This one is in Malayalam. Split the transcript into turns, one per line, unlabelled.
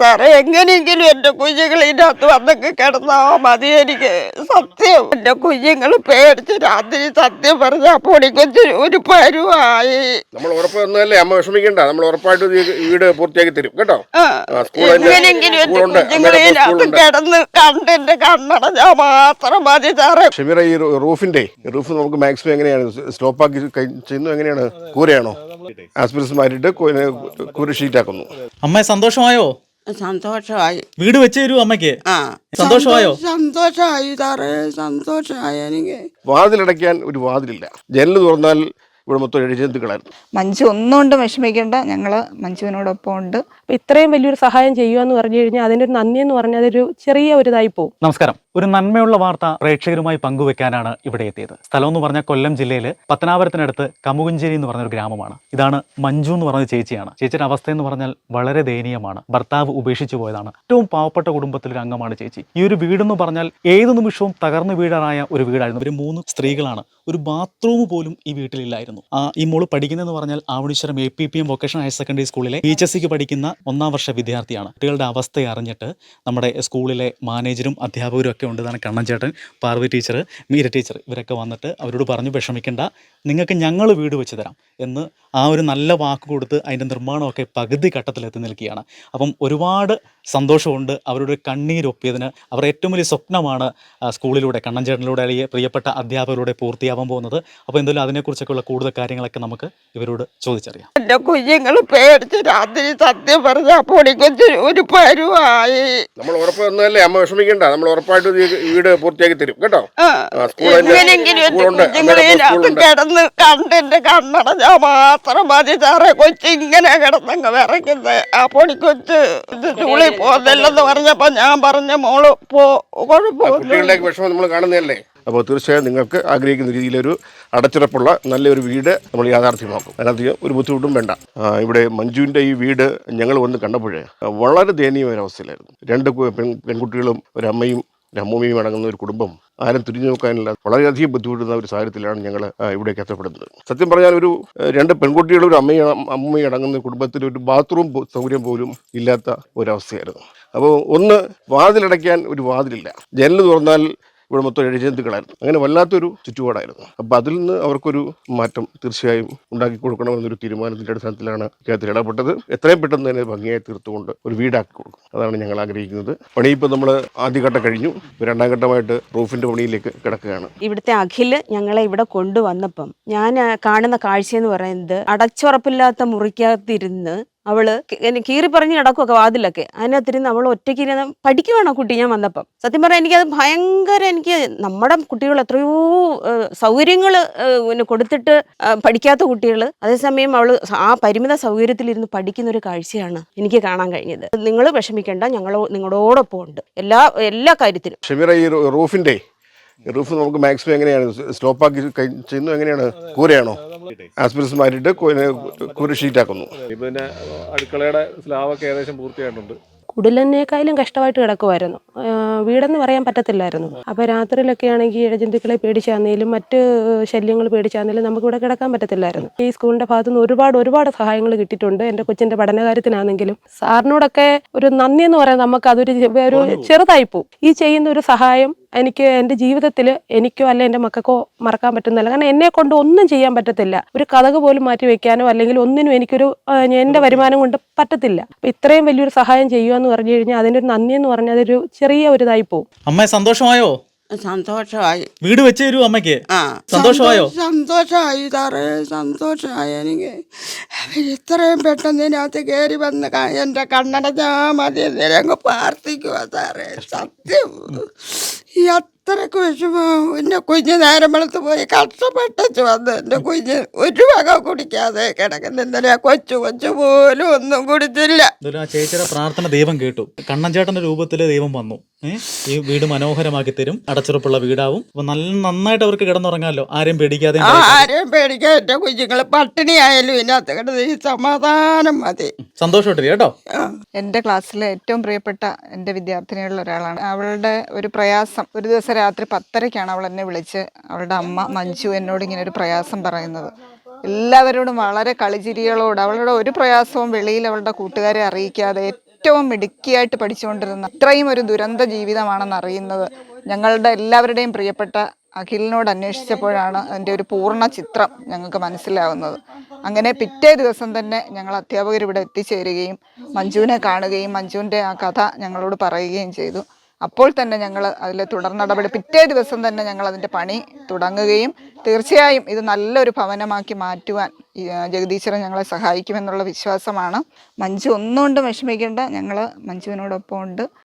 സാറേ എങ്ങനെയെങ്കിലും എന്റെ കുഞ്ഞുങ്ങൾ ഇതിനകത്ത് വന്നൊക്കെ കിടന്നാ മതി എനിക്ക്. സത്യം എന്റെ കുഞ്ഞുങ്ങൾ പേടിച്ച് രാത്രി സത്യം പറഞ്ഞ പൊടിക്കൊച്ചു ഒരു പരുവായി.
നമ്മൾ ഉറപ്പ് അമ്മ വിഷമിക്കണ്ട. നമ്മൾ ഉറപ്പായിട്ട് വീട് പൂർത്തിയാക്കി തരും. കേട്ടോ?
എങ്ങനെയെങ്കിലും എന്റെ കുഞ്ഞുങ്ങൾ ഇതിനകത്ത് കിടന്ന് കണ്ട് എന്റെ കണ്ണടഞ്ഞാ മാത്രം മതി സാറേ.
ഷമീറ ഈ റൂഫിന്റെ റൂഫ് നമുക്ക് മാക്സിമം എങ്ങനെയാണ്? സ്റ്റോപ്പാക്കി ചെയ്യുന്നത് എങ്ങനെയാണ്? കൂരയാണോ? ആസ്പിരസ് മാറ്റിട്ട് കൂര ഷീറ്റാക്കുന്നു.
അമ്മ സന്തോഷമായോ?
സന്തോഷമായി.
വീട് വെച്ച് തരൂ അമ്മയ്ക്ക്.
ആ.
സന്തോഷമായോ?
സന്തോഷമായി സാറേ സന്തോഷമായി എനിക്ക്.
വാതിലടയ്ക്കാൻ ഒരു വാതിലില്ല. ജനൽ തുറന്നാൽ ഇവിടെ മൊത്തം എഴുജന്തുക്കളായിരുന്നു
മഞ്ജു ഒന്നുകൊണ്ടും വിഷമിക്കേണ്ട. ഞങ്ങൾ മഞ്ജുവിനോടൊപ്പം ഉണ്ട്
അപ്പൊ ഇത്രയും വലിയൊരു സഹായം ചെയ്യുക എന്ന് പറഞ്ഞു കഴിഞ്ഞാൽ അതിന്റെ ഒരു നന്ദി എന്ന് പറഞ്ഞാൽ അതൊരു ചെറിയ ഒരു ഇതായി പോകും.
നമസ്കാരം. ഒരു നന്മയുള്ള വാർത്ത പ്രേക്ഷകരുമായി പങ്കുവെക്കാനാണ് ഇവിടെ എത്തിയത്. സ്ഥലം എന്ന് പറഞ്ഞ കൊല്ലം ജില്ലയിൽ പത്തനാപുരത്തിനടുത്ത് കമുകുഞ്ചേരി എന്ന് പറഞ്ഞൊരു ഗ്രാമമാണ്. ഇതാണ് മഞ്ജു എന്ന് പറഞ്ഞ ചേച്ചിയാണ്. ചേച്ചിയുടെ അവസ്ഥ എന്ന് പറഞ്ഞാൽ വളരെ ദയനീയമാണ്. ഭർത്താവ് ഉപേക്ഷിച്ചു പോയതാണ്. ഏറ്റവും പാവപ്പെട്ട കുടുംബത്തിലൊരു അംഗമാണ് ചേച്ചി. ഈ ഒരു വീടെന്ന് പറഞ്ഞാൽ ഏത് നിമിഷവും തകർന്നു വീഴാറായ ഒരു വീടായിരുന്നു. ഒരു മൂന്ന് സ്ത്രീകളാണ്. ഒരു ബാത്റൂം പോലും ഈ വീട്ടിലില്ലായിരുന്നു. ആ ഈ മോൾ പഠിക്കുന്നതെന്ന് പറഞ്ഞാൽ Avaneeswaram A P P M vocational higher secondary സ്കൂളിലെ പി എച്ച് എസ് സിക്ക് പഠിക്കുന്ന ഒന്നാം വർഷ വിദ്യാർത്ഥിയാണ്. കുട്ടികളുടെ അവസ്ഥ അറിഞ്ഞിട്ട് നമ്മുടെ സ്കൂളിലെ മാനേജരും അധ്യാപകരും ഒക്കെ ഉണ്ട് ഇതാണ് കണ്ണൻ ചേട്ടൻ പാർവതി ടീച്ചർ മീര ടീച്ചർ ഇവരൊക്കെ വന്നിട്ട് അവരോട് പറഞ്ഞു വിഷമിക്കേണ്ട നിങ്ങൾക്ക് ഞങ്ങൾ വീട് വെച്ച് തരാം എന്ന് ആ ഒരു നല്ല വാക്ക് കൊടുത്ത് അതിന്റെ നിർമ്മാണമൊക്കെ പകുതി ഘട്ടത്തിലെത്തി നിൽക്കുകയാണ്. അപ്പം ഒരുപാട് സന്തോഷമുണ്ട് അവരുടെ കണ്ണീരൊപ്പിയതിന് അവർ ഏറ്റവും വലിയ സ്വപ്നമാണ് സ്കൂളിലൂടെ കണ്ണൻ ചേട്ടനിലൂടെ അല്ലെങ്കിൽ പ്രിയപ്പെട്ട അധ്യാപകരുടെ പൂർത്തിയാവാൻ പോകുന്നത്. അപ്പോൾ എന്തായാലും അതിനെക്കുറിച്ചൊക്കെയുള്ള കൂടുതൽ കാര്യങ്ങളൊക്കെ നമുക്ക് ഇവരോട് ചോദിച്ചറിയാം.
എന്റെ കുഞ്ഞുങ്ങൾ പേടിച്ച് രാത്രി സത്യം പറഞ്ഞ പൊടിക്കൊച്ചു ഒരു പരുവായി.
നമ്മൾ ഉറപ്പ് തന്നതല്ലേ അമ്മ വിഷമിക്കണ്ട. നമ്മൾ ഉറപ്പായിട്ട് ഈ വീട് പൂർത്തിയാക്കി തരും. കേട്ടോ.
കിടന്ന് കണ്ട് എന്റെ കണ്ണടഞ്ഞാ മാത്രം മതി സാറേ. കൊച്ചിങ്ങനെ കിടന്നങ്ങ് വിറയ്ക്കുന്നത് ആ പൊടിക്കൊച്ച് കൊച്ച് ചൂളി പോകുന്നില്ലെന്ന് പറഞ്ഞപ്പോ ഞാൻ പറഞ്ഞ മോൾ പോ കുഴപ്പമില്ല
വിഷമം നമ്മൾ കാണുന്നതല്ലേ? അപ്പോൾ തീർച്ചയായും നിങ്ങൾക്ക് ആഗ്രഹിക്കുന്ന രീതിയിലൊരു അടച്ചുറപ്പുള്ള നല്ലൊരു വീട് നമ്മൾ യാഥാർത്ഥ്യമാക്കും. അതിനകത്ത് ഒരു ബുദ്ധിമുട്ടും വേണ്ട. ഇവിടെ മഞ്ജുവിന്റെ ഈ വീട് ഞങ്ങൾ വന്ന് കണ്ടപ്പോഴേ വളരെ ദയനീയമായ അവസ്ഥയിലായിരുന്നു. രണ്ട് പെൺകുട്ടികളും ഒരു ഒരു അടങ്ങുന്ന ഒരു കുടുംബം ആരും തിരിഞ്ഞു നോക്കാനില്ല. വളരെയധികം ബുദ്ധിമുട്ടുന്ന ഒരു സാഹചര്യത്തിലാണ് ഞങ്ങൾ ഇവിടേക്ക് എത്തപ്പെടുന്നത്. സത്യം പറഞ്ഞാൽ ഒരു രണ്ട് പെൺകുട്ടികളും ഒരു അമ്മയും അമ്മയും അടങ്ങുന്ന കുടുംബത്തിൽ ഒരു ബാത്റൂം സൗകര്യം പോലും ഇല്ലാത്ത ഒരവസ്ഥയായിരുന്നു. അപ്പോൾ ഒന്ന് വാതിലടയ്ക്കാൻ ഒരു വാതിലില്ല. ജനൽ തുറന്നാൽ ഇവിടെ മൊത്തം എഴുജന്തുക്കളായിരുന്നു അങ്ങനെ വല്ലാത്തൊരു ചുറ്റുപാടായിരുന്നു. അപ്പം അതിൽ നിന്ന് അവർക്കൊരു മാറ്റം തീർച്ചയായും ഉണ്ടാക്കി കൊടുക്കണമെന്നൊരു തീരുമാനത്തിന്റെ അടിസ്ഥാനത്തിലാണ് ഇക്കാര്യത്തിൽ ഇടപെട്ടത്. എത്രയും പെട്ടെന്ന് തന്നെ ഭംഗിയായി തീർത്തുകൊണ്ട് ഒരു വീടാക്കി കൊടുക്കും. അതാണ് ഞങ്ങൾ ആഗ്രഹിക്കുന്നത്. പണി ഇപ്പോൾ നമ്മൾ ആദ്യഘട്ടം കഴിഞ്ഞു. രണ്ടാം ഘട്ടമായിട്ട് റൂഫിന്റെ പണിയിലേക്ക് കിടക്കുകയാണ്.
ഇവിടുത്തെ അഖിൽ ഞങ്ങളെ ഇവിടെ കൊണ്ടുവന്നപ്പം ഞാൻ കാണുന്ന കാഴ്ച എന്ന് പറയുന്നത് അടച്ചുറപ്പില്ലാത്ത മുറിക്കകത്തിരുന്ന് അവൾ കീറി പറഞ്ഞ് കിടക്കുമൊക്കെ വാതിലൊക്കെ. അതിനകത്തിരുന്ന് അവൾ ഒറ്റയ്ക്ക് ഇരുന്ന് പഠിക്കുവാണോ കുട്ടി ഞാൻ വന്നപ്പം? സത്യം പറഞ്ഞാൽ എനിക്കത് ഭയങ്കര എനിക്ക് നമ്മുടെ കുട്ടികൾ എത്രയോ സൗകര്യങ്ങൾ കൊടുത്തിട്ട് പഠിക്കാത്ത കുട്ടികൾ അതേസമയം അവൾ ആ പരിമിത സൗകര്യത്തിലിരുന്ന് പഠിക്കുന്ന ഒരു കാഴ്ചയാണ് എനിക്ക് കാണാൻ കഴിഞ്ഞത്. നിങ്ങൾ വിഷമിക്കേണ്ട ഞങ്ങൾ നിങ്ങളോടൊപ്പം ഉണ്ട് എല്ലാ എല്ലാ കാര്യത്തിലും.
ഈ റൂ- റൂഫിന്റെ റൂഫ് നമുക്ക് മാക്സിമം എങ്ങനെയാണ്? സ്റ്റോപ്പ് ആക്കി ചെയ്യുന്നു എങ്ങനെയാണ്? കൂരയാണോ? ആസ്പിരസ് മാറ്റിട്ട് കൂര ഷീറ്റ്
ആക്കുന്നു പിന്നെ അടുക്കളയുടെ സ്ലാവൊക്കെ ഏകദേശം പൂർത്തിയായിട്ടുണ്ട്.
കുടിലിനേക്കാളും കഷ്ടമായിട്ട് കിടക്കുമായിരുന്നു വീടെന്ന് പറയാൻ പറ്റത്തില്ലായിരുന്നു. അപ്പോൾ രാത്രിയിലൊക്കെ ആണെങ്കിൽ ഇഴജന്തുക്കളെ പേടിച്ചാന്നേലും മറ്റ് ശല്യങ്ങൾ പേടിച്ചാന്നേലും നമുക്ക് ഇവിടെ കിടക്കാൻ പറ്റത്തില്ലായിരുന്നു. ഈ സ്കൂളിന്റെ ഭാഗത്തു നിന്ന് ഒരുപാട് ഒരുപാട് സഹായങ്ങൾ കിട്ടിയിട്ടുണ്ട്. എന്റെ കൊച്ചിന്റെ പഠനകാര്യത്തിനാണെങ്കിലും. സാറിനോടൊക്കെ ഒരു നന്ദി എന്ന് പറയാൻ നമുക്ക് അതൊരു ഒരു ചെറുതായിപ്പോ പോകും ഈ ചെയ്യുന്ന ഒരു സഹായം എനിക്ക് എന്റെ ജീവിതത്തിൽ എനിക്കോ അല്ല എന്റെ മക്കൾക്കോ മറക്കാൻ പറ്റുന്നില്ല കാരണം എന്നെ കൊണ്ട് ഒന്നും ചെയ്യാൻ പറ്റത്തില്ല. ഒരു കഥക് പോലും മാറ്റി വെക്കാനോ അല്ലെങ്കിൽ ഒന്നിനും എനിക്കൊരു എന്റെ വരുമാനം കൊണ്ട് പറ്റത്തില്ല. അപ്പൊ ഇത്രയും വലിയൊരു സഹായം ചെയ്യുക എന്ന് പറഞ്ഞു കഴിഞ്ഞാൽ അതിന്റെ ഒരു നന്ദി എന്ന് പറഞ്ഞാൽ അതൊരു ചെറിയ ഒരു ഇതായി പോകും
അമ്മ സന്തോഷമായോ?
സന്തോഷമായി.
വീട് വെച്ച് തരൂ അമ്മയ്ക്ക്? സന്തോഷമായോ?
സന്തോഷമായി സാറേ സന്തോഷമായി എനിക്ക്. ഇത്രയും പെട്ടെന്ന് ഇതിനകത്ത് കയറി വന്ന് എന്റെ എന്റെ കണ്ണടച്ചാ മതി പ്രാർത്ഥിക്കുക സാറേ. സത്യം. ഈ അത്രയ്ക്ക് വിഷമം. എന്റെ കുഞ്ഞ് നേരം വെളുത്ത് പോയി കഷ്ടപ്പെട്ടു വന്ന് എന്റെ കുഞ്ഞ് ഒരു വക കുടിക്കാതെ കിടക്കുന്ന. ഇന്നലെ ആ കൊച്ചു കൊച്ചു പോലും ഒന്നും കുടിച്ചില്ല.
ചേച്ചിയുടെ പ്രാർത്ഥന ദൈവം കേട്ടു. കണ്ണൻ ചേട്ടന്റെ രൂപത്തിൽ ദൈവം വന്നു. ഈ വീട് മനോഹരമാക്കി തരും. അടച്ചുറപ്പുള്ള വീടാവും. അപ്പൊ നല്ല നന്നായിട്ട് അവർക്ക് കിടന്നുറങ്ങാമല്ലോ ആരെയും പേടിക്കാതെ
ആരെയും പേടിക്കാതെ എന്റെ കുഞ്ഞുങ്ങൾ പട്ടിണി ആയാലും ഇതിനകത്ത് കിടന്ന് ഈ സമാധാനം മതി.
സന്തോഷമായിട്ടില്ല കേട്ടോ.
എന്റെ
എന്റെ ക്ലാസ്സിലെ ഏറ്റവും പ്രിയപ്പെട്ട എന്റെ വിദ്യാർത്ഥിനികളിൽ ഒരാളാണ്. അവളുടെ ഒരു പ്രയാസം ഒരു ദിവസം രാത്രി പത്തരയ്ക്കാണ് അവൾ എന്നെ വിളിച്ച് അവളുടെ അമ്മ മഞ്ജു എന്നോട് ഇങ്ങനെ ഒരു പ്രയാസം പറയുന്നത്. എല്ലാവരോടും വളരെ കളിചിരികളോട് അവളുടെ ഒരു പ്രയാസവും വെളിയിൽ അവളുടെ കൂട്ടുകാരെ അറിയിക്കാതെ ഏറ്റവും മിടുക്കിയായിട്ട് പഠിച്ചുകൊണ്ടിരുന്ന ഇത്രയും ഒരു ദുരന്ത ജീവിതമാണെന്ന് അറിയുന്നത് ഞങ്ങളുടെ എല്ലാവരുടെയും പ്രിയപ്പെട്ട അഖിലിനോട് അന്വേഷിച്ചപ്പോഴാണ് അതിന്റെ ഒരു പൂർണ ചിത്രം ഞങ്ങൾക്ക് മനസ്സിലാവുന്നത്. അങ്ങനെ പിറ്റേ ദിവസം തന്നെ ഞങ്ങൾ അധ്യാപകർ ഇവിടെ എത്തിച്ചേരുകയും മഞ്ജുവിനെ കാണുകയും മഞ്ജുവിന്റെ ആ കഥ ഞങ്ങളോട് പറയുകയും ചെയ്തു. അപ്പോൾ തന്നെ ഞങ്ങൾ അതിൽ തുടർ നടപടി പിറ്റേ ദിവസം തന്നെ ഞങ്ങൾ അതിന്റെ പണി തുടങ്ങുകയും തീർച്ചയായും ഇത് നല്ലൊരു ഭവനമാക്കി മാറ്റുവാൻ ജഗദീശ്വരൻ ഞങ്ങളെ സഹായിക്കുമെന്നുള്ള വിശ്വാസമാണ്. മഞ്ജു ഒന്നുകൊണ്ടും വിഷമിക്കേണ്ട ഞങ്ങൾ മഞ്ജുവിനോടൊപ്പം ഉണ്ട്